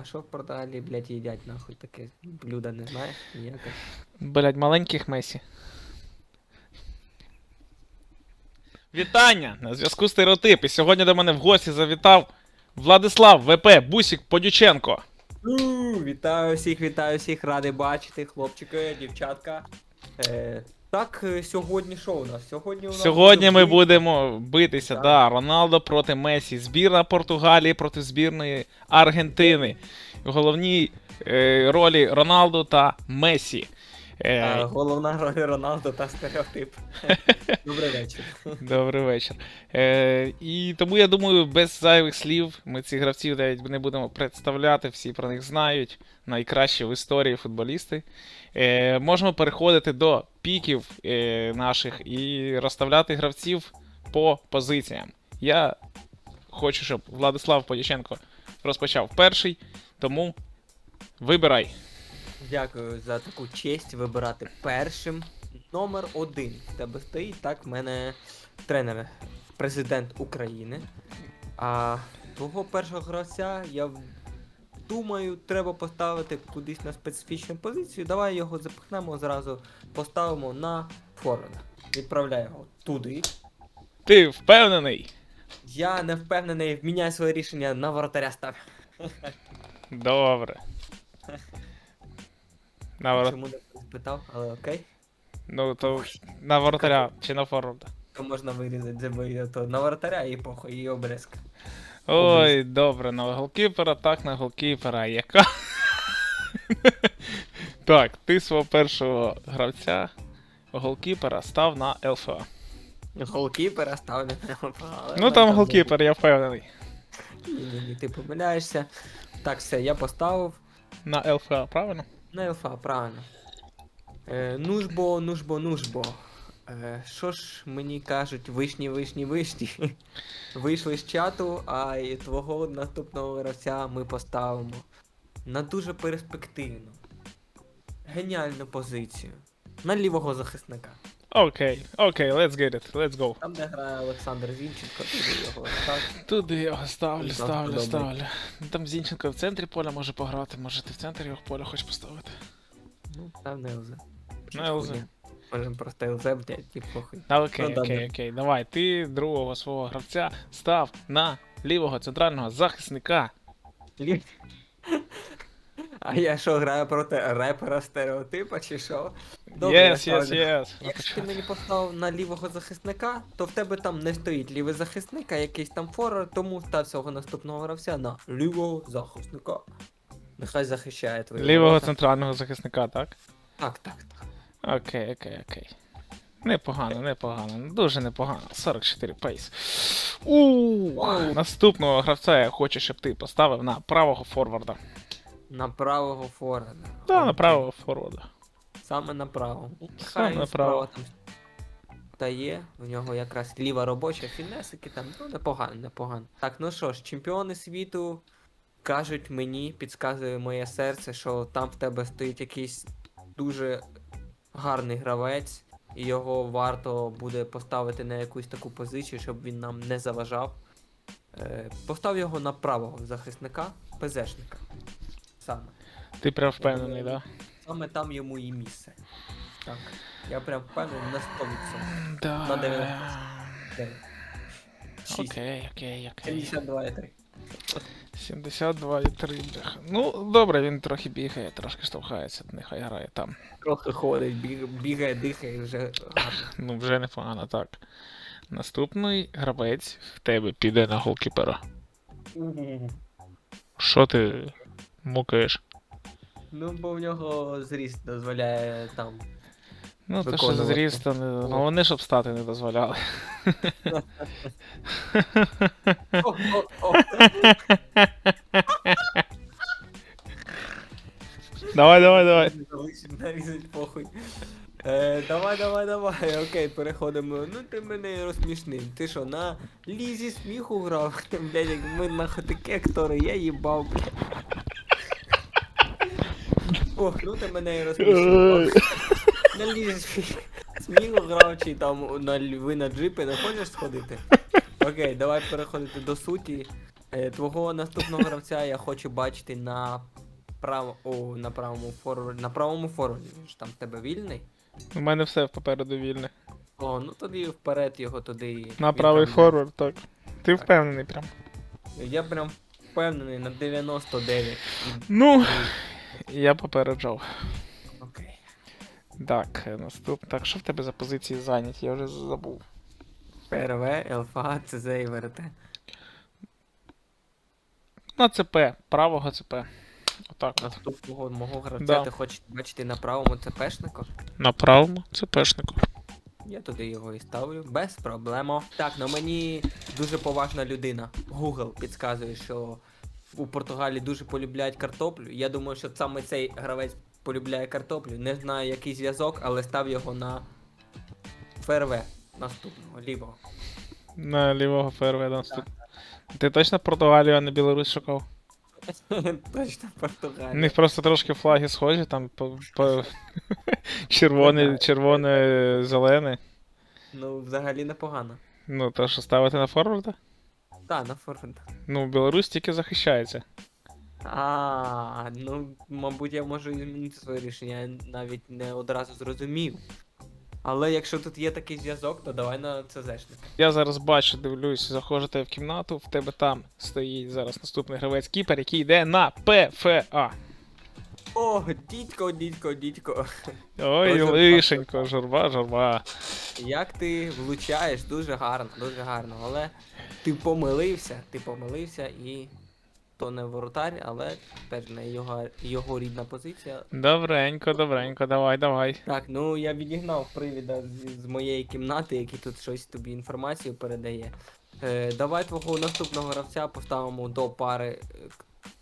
а що в Португалії, блядь, їдять нахуй таке блюдо, не знаєш? Ніяке. Блять, маленьких Месі. Вітання! На зв'язку стереотип. І сьогодні до мене в гості завітав Владислав ВП Бусік Подюченко. Вітаю всіх, вітаю всіх, радий бачити, хлопчики, дівчатка. Е, так, е, сьогодні що у нас? Сьогодні у нас. Сьогодні ми буде будемо битися, Так. да, Роналдо проти Месі. Збірна Португалії проти збірної Аргентини. В головній е, ролі Роналдо та Месі. Е, головна роль Роналдо та стереотип. Добрий вечір. Добрий вечір. Е, і тому я думаю, без зайвих слів ми цих гравців навіть не будемо представляти, всі про них знають. Найкращі в історії футболісти. Е, можемо переходити до піків е, наших і розставляти гравців по позиціям. Я хочу, щоб Владислав Подяченко розпочав перший, тому вибирай. Дякую за таку честь вибирати першим. Номер один в тебе стоїть, так, в мене тренер, президент України. А твого першого гравця, я думаю, треба поставити кудись на специфічну позицію. Давай його запихнемо зразу, поставимо на форварда. Відправляй його туди. Ти впевнений? Я не впевнений, міняй своє рішення на воротаря став. Добре. На ворот... Чому не спитав, але окей. Ну, то на воротаря чи на форварда. То можна вирізати забої, то на воротаря і похуй, і обрезка. Ой, добре, на голкіпера, так на голкіпера. Яка? так, ти свого першого гравця голкіпера став на ЛФА. Голкіпера ставлю на але Ну там голкіпер, я впевнений. Ні, ні, ні, ти помиляєшся. Так, все, я поставив. На ЛФА, правильно? На елфа, правильно. Е, нужбо, нужбо, нужбо. Е, Що ж мені кажуть, вишні, вишні, вишні. Вийшли з чату, а і твого наступного гравця ми поставимо на дуже перспективну, геніальну позицію. На лівого захисника. Окей, окей, let's get it, let's go. Там, де грає Олександр Зінченко, туди його так. Туди його ставлю, ставлю, ставлю. Там Зінченко в центрі поля може пограти, може ти в центрі його поля хочеш поставити. Ну, там не ЛЗ. На ЛЗ. Можемо просто ЛЗ, блядь, і похуй. А, окей, Ну, окей, окей. Давай, ти другого свого гравця став на лівого центрального захисника. Лі- А я що, граю проти репера стереотипа чи що? Я Yes, yes, yes. Якщо ти мені поставив на лівого захисника, то в тебе там не стоїть лівий захисник, а якийсь там форвард, тому став цього наступного гравця на лівого захисника. Нехай захищає твої Лівого центрального захисника, так? Так, так, так. Окей, окей, окей. Непогано, непогано. Дуже непогано. 44 пейс. У наступного гравця я хочу, щоб ти поставив на правого форварда. На правого форварда. Да, на правого форварда. Саме направо. Саме Хай направо. справа там та є, в нього якраз ліва робоча, фінесики там, ну непогано, непогано. Так, ну що ж, чемпіони світу кажуть мені, підказує моє серце, що там в тебе стоїть якийсь дуже гарний гравець, і його варто буде поставити на якусь таку позицію, щоб він нам не заважав. Е, постав його на правого захисника, ПЗшника. Саме. Ти прям впевнений, да? Саме там йому і місце. Так. Я прям впевнений на 100%. Да. На 90. 6. Окей, окей, окей. 72,3. 72,3, бляха. Ну, добре, він трохи бігає, трошки штовхається, нехай грає там. Трохи ходить, біг- бігає, дихає, вже. Ну, вже непогано, так. Наступний гравець в тебе піде на голкіпера. Що ти мукаєш? Ну, бо в нього зріст дозволяє там. Ну, те, що Виконувати. зріс, то не. Ну, вони щоб стати не дозволяли. Давай, давай, давай. Нарізать похуй. Е, давай, давай, давай. Окей, переходимо. Ну ти мене розсмішнив. Ти що, на лізі сміху грав? Блядь, як ми нахуй такі актори, я їбав, блядь. Ох, ну ти мене і розсмішив. На лізі сміху грав, чи там на, ль- ви на джипи не хочеш сходити? Окей, давай переходити до суті. Е, Твого наступного гравця я хочу бачити на право. О, на правому форварді. На правому форварді. Ж там в тебе вільний. У мене все попереду вільне. О, ну тоді вперед його туди. На правий відправляй. форвард, так. Ти впевнений прям. Я прям впевнений на 99. Ну, я попереджав. Окей. Так, е, наступ. Так, що в тебе за позиції зайняті? Я вже забув. ПРВ, ЛФА, ЦЗ і ВРТ. На ЦП, правого ЦП. Отак. от. Наступного мого гравця Да. ти хочеш бачити на правому ЦПшнику? На правому ЦПшнику. Я туди його і ставлю, без проблем. Так, на мені дуже поважна людина. Google підказує, що у Португалії дуже полюбляють картоплю. Я думаю, що саме цей гравець полюбляє картоплю. Не знаю, який зв'язок, але став його на ФРВ наступного, лівого. На лівого ФРВ наступ. Ти точно Португалію, а не Білорусь шукав? Точно У них просто трошки флаги схожі, там по, по... червоне, червоне, зелене. Ну, взагалі непогано. Ну, то що ставити на форварда? Так, на фронт. Ну, Білорусь тільки захищається. А, ну, мабуть, я можу і змінити своє рішення, я навіть не одразу зрозумів. Але якщо тут є такий зв'язок, то давай на це ЦЗшник. Я зараз бачу, дивлюсь, заходжу тебе в кімнату, в тебе там стоїть зараз наступний гравець кіпер, який йде на ПФА. О, дідько, дідько, дідько. Ой, Дуже лишенько, журба, журба. Як ти влучаєш, дуже гарно, дуже гарно. Але ти помилився, ти помилився і. То не воротар, але теж не його, його рідна позиція. Добренько, добренько, давай, давай. Так, ну я відігнав привіда з, з моєї кімнати, який тут щось тобі інформацію передає. Е, давай твого наступного гравця поставимо до пари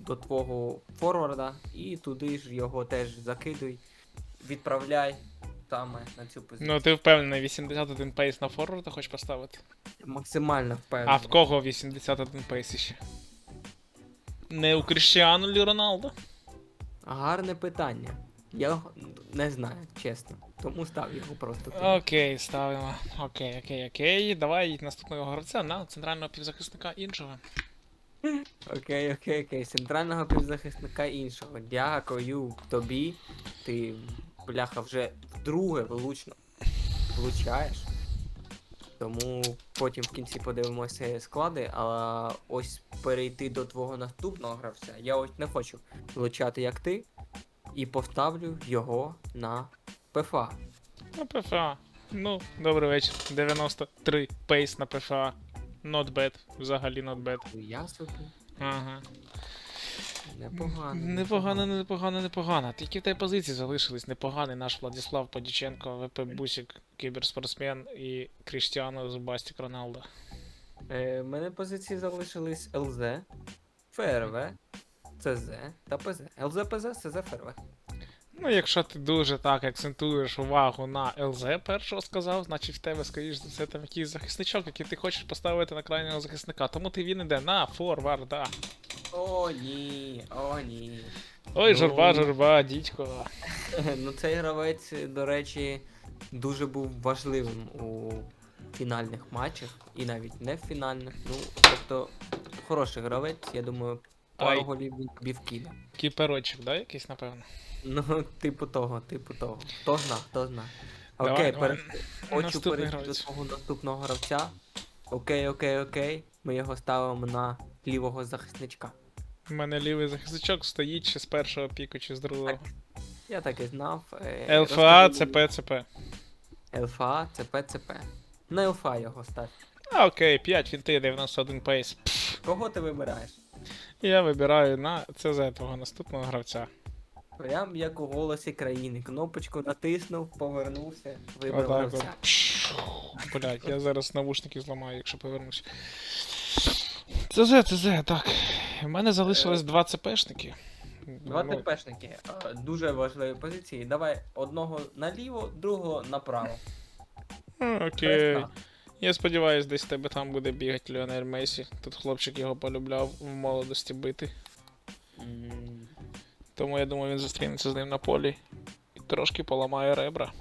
до твого форварда і туди ж його теж закидуй, відправляй саме на цю позицію. Ну ти впевнений, 81 пейс на форварда хочеш поставити? Максимально впевнений. А в кого 81 пейс іще? Не у Кріштіану Лі Роналдо? Гарне питання. Я не знаю, чесно. Тому став його просто. туди. Окей, ставимо. Окей, окей, окей. Давай наступного гравця на центрального півзахисника іншого. Окей, окей, окей. Центрального півзахисника іншого. Дякую тобі. Ти, бляха, вже вдруге влучно влучаєш. Тому потім в кінці подивимося склади, а ось перейти до твого наступного гравця. Я ось не хочу влучати як ти. І поставлю його на ПФА. На ПФА. Ну, добрий вечір. 93 пейс на ПФА. Not bad. Взагалі not bad. Я собі. Ага. Непогано. Непогано, непогано, непогано. Тільки в тебе позиції залишились. Непоганий наш Владислав Подіченко, ВП Бусік, кіберспортсмен і Кріштіано Зубастік Роналдо. Е, в мене позиції залишились ЛЗ, ФРВ, ЦЗ та ПЗ. ЛЗ, ПЗ, ЦЗ, ФРВ. Ну, якщо ти дуже так акцентуєш увагу на ЛЗ першого сказав, значить в тебе, скоріш за все, там якийсь захисничок, який ти хочеш поставити на крайнього захисника. Тому ти він іде на форварда. О, ні, о, ні. Ой, Ну. журба, журба, дідько. ну цей гравець, до речі, дуже був важливим у фінальних матчах, і навіть не в фінальних. Ну, тобто, хороший гравець, я думаю, пару Ай. голів він тобі вкине. Кіперочок, да, якийсь, напевно. Ну, типу того, типу того. Хто зна, хто зна. Давай, Окей, давай. пере... хочу Наступний перейти до гравець. свого наступного гравця. Окей, окей, окей. Ми його ставимо на лівого захисничка. У мене лівий захисничок стоїть чи з першого піку, чи з другого. Я так і знав. Е, ЛФА, розкажи ЦП, ЦП. ЛФА, ЦП, ЦП. На ЛФА його став. А, окей, 5 фінти, 91 пейс. Кого ти вибираєш? Я вибираю на ЦЗ твого наступного гравця. Прям як у голосі країни. Кнопочку натиснув, повернувся, вибрав Отак от. гравця. Блять, я зараз навушники зламаю, якщо повернусь. ЦЗ, ЦЗ, так. У мене залишилось два ЦПшники. Два Ну, ТПшники. е, Дуже важливі позиції. Давай одного наліво, другого направо. ну, Окей. втрат. Я сподіваюся, десь тебе там буде бігати Ліонель Месі. Тут хлопчик його полюбляв в молодості бити. Тому я думаю, він зустрінеться з ним на полі і трошки поламає ребра.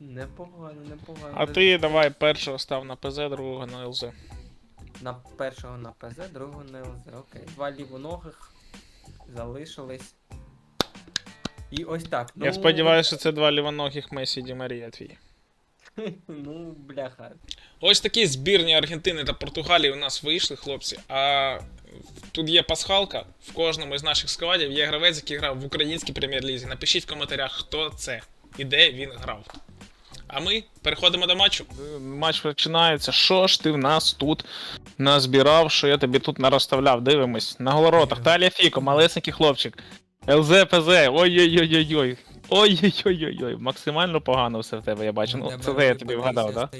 Непогано, непогано. А ти давай першого став на ПЗ, другого на ЛЗ. на першого на ПЗ, другого на ЛЗ. Окей. Два лівоногих залишились. І ось так. Ну, Я сподіваюся, що це два лівоногих Месі Ді Марія твій. Ну, бляха. Ось такі збірні Аргентини та Португалії у нас вийшли, хлопці. А тут є пасхалка. В кожному із наших складів є гравець, який грав в українській прем'єр-лізі. Напишіть в коментарях, хто це і де він грав. А ми переходимо до матчу. Матч починається. Що ж ти в нас тут назбирав, що я тобі тут нароставляв? Дивимось. На голоротах. Талія Фіко, малесенький хлопчик. ЛЗ-ПЗ, ой-ой-ой-ой-ой. Ой-ой-ой-ой-ой. Максимально погано все в тебе, я бачу. Ну, це я тобі вгадав, так?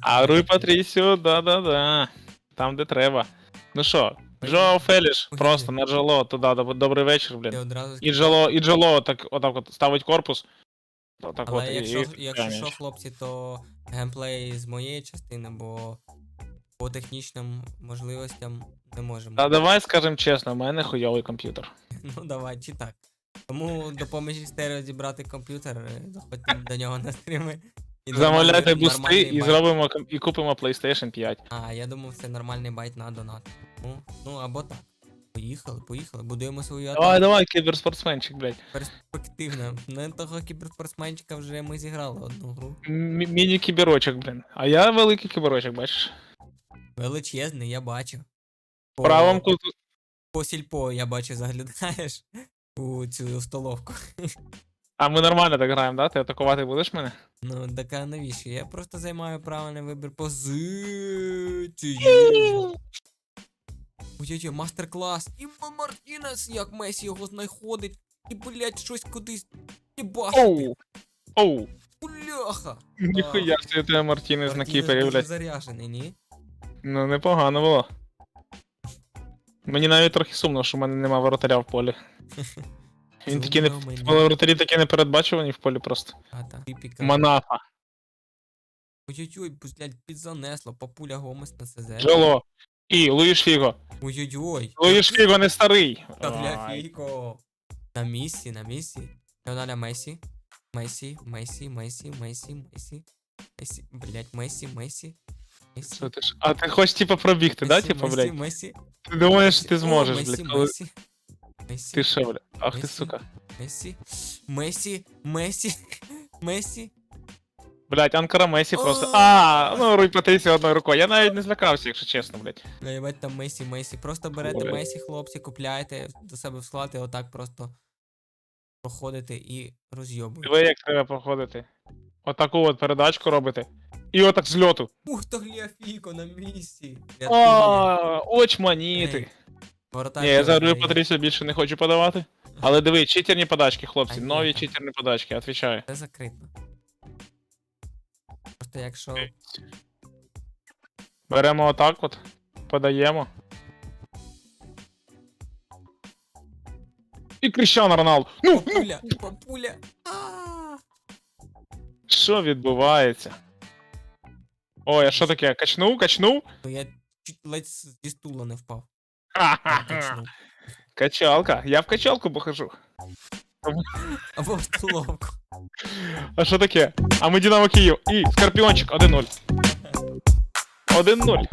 А Руй Патрісіо, да-да-да. Там, де треба. Ну що, Джоу Феліш, просто на джало туди, добрий вечір, блін. І джало, і джало так, отак от ставить корпус. Отак Але от, якщо, і якщо що, хлопці, то геймплей з моєї частини, бо по технічним можливостям не можемо. Та давай скажем чесно, в мене хуйовий комп'ютер. Ну давай, чи так. Тому допоможіть стерео зібрати комп'ютер, е, заходьте до нього на стріми. і Замовляйте нормальний- бусти нормальний і байт. зробимо ком- і купимо PlayStation 5. А, я думав, це нормальний байт на донат. Ну, ну або так. Поїхали, поїхали, будуємо свою Давай, атаку. давай, кіберспортсменчик, блядь. Перспективно. На того кіберспортсменчика вже ми зіграли одну гру. М- Міні-кіберочок, блін. А я великий кіберочок, бачиш. Величезний, я бачу. В правому куту. по сільпо, я бачу, заглядаєш у цю столовку. А ми нормально так граємо, да? Ти атакувати будеш мене? Ну, так а навіщо? Я просто займаю правильний вибір позиції. Ой-ой-ой, мастер-клас. І Ма- Мартінес, як Месі його знаходить. І, блядь, щось кудись. Оу! Оу! Бляха. Ніхуя собі тебе Мартінес на кіпері, блядь. заряжений, ні? Ну, непогано було. Мені навіть трохи сумно, що в мене нема воротаря в полі. Він такі не. Мені. Воротарі такі не передбачувані в полі просто. А, Манафа, Ой-ой-ой, блядь, підзанесло. Папуля Гомес на ЦЗ. Джоло. І Луїш Фіго. Ой-ой-ой. Луїш Фіго не старий. Та для Ай. Фіко. На місці, на місці. Леоналя Месі. Месі, Месі, Месі, Месі, Месі. Месі, блять, Месі, Месі. Месі. Ти ж? А ти хочеш типа пробігти, да? Типа, блядь? Месі. Ти думаєш, що ти зможеш, блядь, коли. Месі. Месі, Ти що, блядь? Ах ти Месі. сука. Месі, Месі, Месі, Месі. Блядь, Анкара Месі просто. О! А, ну руй Патрісі одною рукою. Я навіть не злякався, якщо чесно, блядь. Наїбать там Месі, Месі. Просто берете Ой. Месі, хлопці, купляєте до себе в склад і отак просто проходите і розйобуєте. Диви, як треба проходити. Отаку от передачку робити. І отак з льоту. Ух, то Гліафіко на місці. А, очманіти. Ей, Воротар Ні, я за. Рую Патрісію більше не хочу подавати. Але диви, читерні подачки, хлопці. А, ні, Нові так. читерні подачки, отвічаю. Це закрито. Просто якщо. Беремо отак от, подаємо. І Кріщано Роналду. Ну, ну, Папуля, папуля. А! що відбувається? Ой, а що таке? Качнув, качнув? Ну я чуть ледь з- зі стула не впав. Качалка. Я в качалку похожу. Або в столовку. А що таке? А ми Динамо Київ. І Скорпіончик 1-0. 1-0.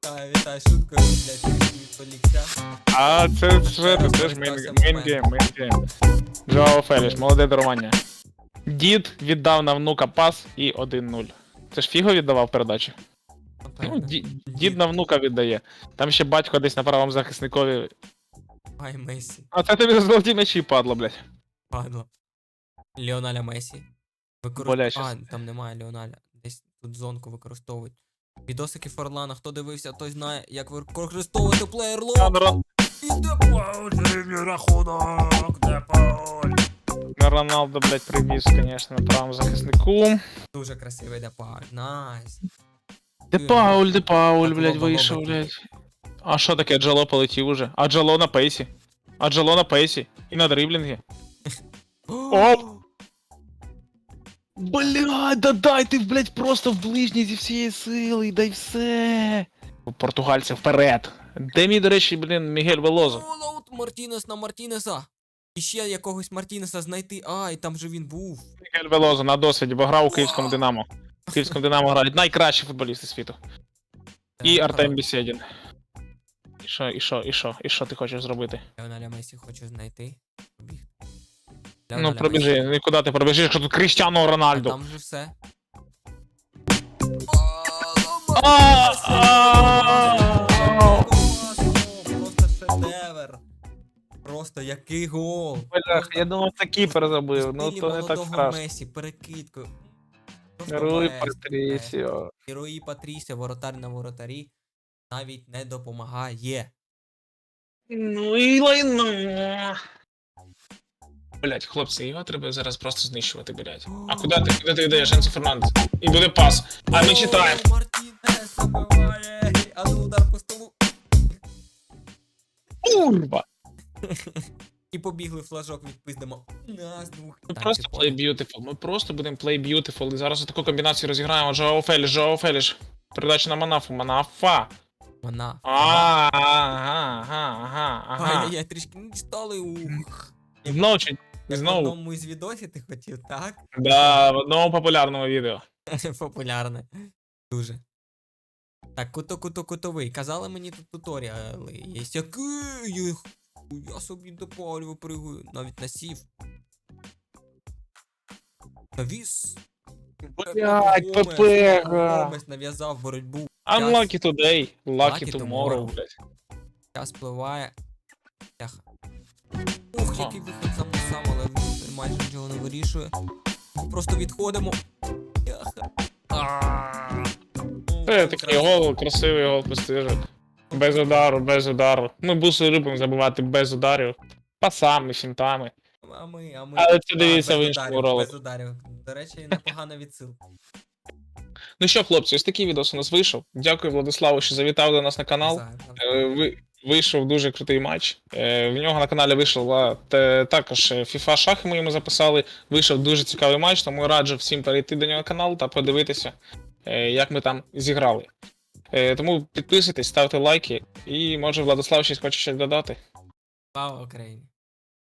Та, вітай, шуткою, блядь, відволікся. А це вже це ж мейн мейн мейн гейм. Джоао Феліш, молоде дарування. Дід віддав на внука пас і 1-0. Це ж Фіго віддавав передачу. Ну, ді- дід на внука віддає. Там ще батько десь на правому захисникові. Ай, Месі. А це тобі золоті м'ячі падло, блядь. Падло. Леоналя Месі. Використ... Боляче. А, там немає Леоналя. Десь тут зонку використовують. Відосики Форлана, хто дивився, той знає, як використовувати плеєр ло. Ро- І де паузний рахунок, де пауль. Роналдо, блядь, привіз, звісно, на правому захиснику. Дуже красивий де пауль. Найс. Де Пауль, де Пауль, блядь, вийшов, блядь. А що таке, Джало полетів уже? А Джало на пейсі. А Джало на пейсі. І на дриблінгі. Оп! Блядь, да дай ти, блядь, просто в ближній зі всієї сили, дай все. Португальці вперед. Де мій, до речі, блін, Мігель Велозо? Волоут Мартінес на Мартінеса. І ще якогось Мартінеса знайти. Ай, там же він був. Мігель Велозо на досвіді, бо грав у київському Динамо. В київському Динамо грають найкращі футболісти світу. І Артем Бісєдін. І що, і що, і що, і що ти хочеш зробити? Леоналя Месі хочу знайти. Ну, пробіжи, ну і куди ти пробіжиш, якщо тут Кріштіано Месі. А Рональдо. там же все. А, а. Просто шедевр. Просто який гол. Блях, я думав, це кіпер забив, ну Стилі то не так молодого страшно. Месі, перекидкою. Просто Руй Патрісіо. І Руї Патрісіо, воротар на воротарі, навіть не допомагає. Ну і лайно. Блять, хлопці, його треба зараз просто знищувати, блять. А куди ти? Куди ти йдеш, Енсо Фернандес? І буде пас. А ми читаємо. Мартінес забиває. А ну удар по столу. Курва! І побігли флажок відпиздимо. Нас двох. Ми просто play beautiful. Ми просто будемо play beautiful. І зараз таку комбінацію розіграємо. Жоао Феліш, Жоао Феліш. Передача на Манафу. Манафа. Вона. Ага, ага, ага, ага. Ай, я трішки не читали. Ух. Знову чуть. Як в одному із відосів ти хотів, так? Да, в одному популярному відео. Популярне. Дуже. Так, куто куто кутовий. Казали мені тут туторіали. Є який. Я собі до полю випригую. Навіть насів. Навіс. Блять. Гомес нав'язав боротьбу. Unlucky today, lucky Lucky tomorrow, блять. Час спливає. Тяха. Ух, який виход сам на сам, але він майже нічого не вирішує. Просто відходимо. Тяха. А. Це такий гол, красивий гол постижок. Без удару, без удару. Ми буси любимо забивати без ударів. Пасами, фінтами. А ми, а ми. Але це дивіться в іншому ударів, ролику. Без ударів. До речі, непогана відсилка. Ну що, хлопці, ось такий відос у нас вийшов. Дякую Владиславу, що завітав до нас на канал. Е, ви- Вийшов дуже крутий матч. Е, В нього на каналі вийшла також е, FIFA шахи. Ми йому записали. Вийшов дуже цікавий матч, тому раджу всім перейти до нього канал та подивитися, як ми там зіграли. Е, Тому підписуйтесь, ставте лайки, і може Владислав щось хоче щось додати. Слава Україні.